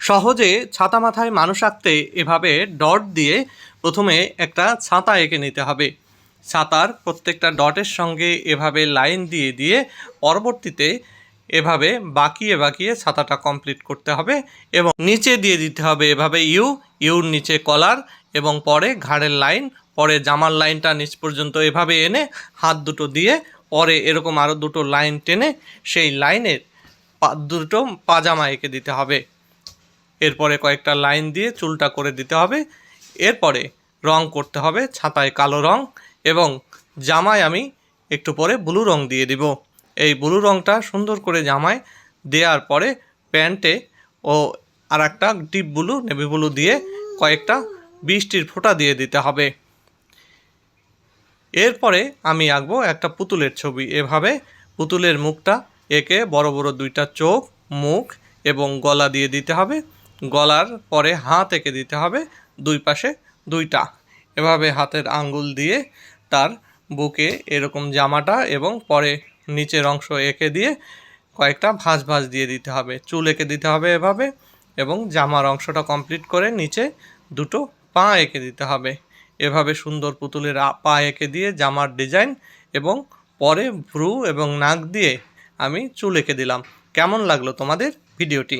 সহজে ছাতা মাথায় মানুষ আঁকতে এভাবে ডট দিয়ে প্রথমে একটা ছাতা এঁকে নিতে হবে। ছাতার প্রত্যেকটা ডটের সঙ্গে এভাবে লাইন দিয়ে দিয়ে পরবর্তীতে এভাবে বাঁকিয়ে বাঁকিয়ে ছাতাটা কমপ্লিট করতে হবে এবং নিচে দিয়ে দিতে হবে এভাবে ইউ, ইউর নিচে কলার এবং পরে ঘাড়ের লাইন, পরে জামার লাইনটা নিচ পর্যন্ত এভাবে এনে হাত দুটো দিয়ে পরে এরকম আরও দুটো লাইন টেনে সেই লাইনের দুটো পাজামা এঁকে দিতে হবে। এরপরে কয়েকটা লাইন দিয়ে চুলটা করে দিতে হবে। এরপরে রং করতে হবে ছাতায় কালো রং এবং জামায় আমি একটু পরে ব্লু রং দিয়ে দিব। এই ব্লু রংটা সুন্দর করে জামায় দেওয়ার পরে প্যান্টে ও আর একটা ডিপ ব্লু, নেভি ব্লু দিয়ে কয়েকটা বৃষ্টির ফোঁটা দিয়ে দিতে হবে। এরপরে আমি আঁকবো একটা পুতুলের ছবি। এভাবে পুতুলের মুখটা এঁকে বড় বড় দুইটা চোখ, মুখ এবং গলা দিয়ে দিতে হবে। গলার পরে হাত এঁকে দিতে হবে, দুই পাশে দুইটা। এভাবে হাতের আঙ্গুল দিয়ে তার বুকে এরকম জামাটা এবং পরে নিচের অংশ এঁকে দিয়ে কয়েকটা ভাঁজ ভাঁজ দিয়ে দিতে হবে। চুল এঁকে দিতে হবে এভাবে এবং জামার অংশটা কমপ্লিট করে নিচে দুটো পা এঁকে দিতে হবে। এভাবে সুন্দর পুতুলের পা এঁকে দিয়ে জামার ডিজাইন এবং পরে ভ্রু এবং নাক দিয়ে আমি চুল এঁকে দিলাম। কেমন লাগল তোমাদের ভিডিওটি?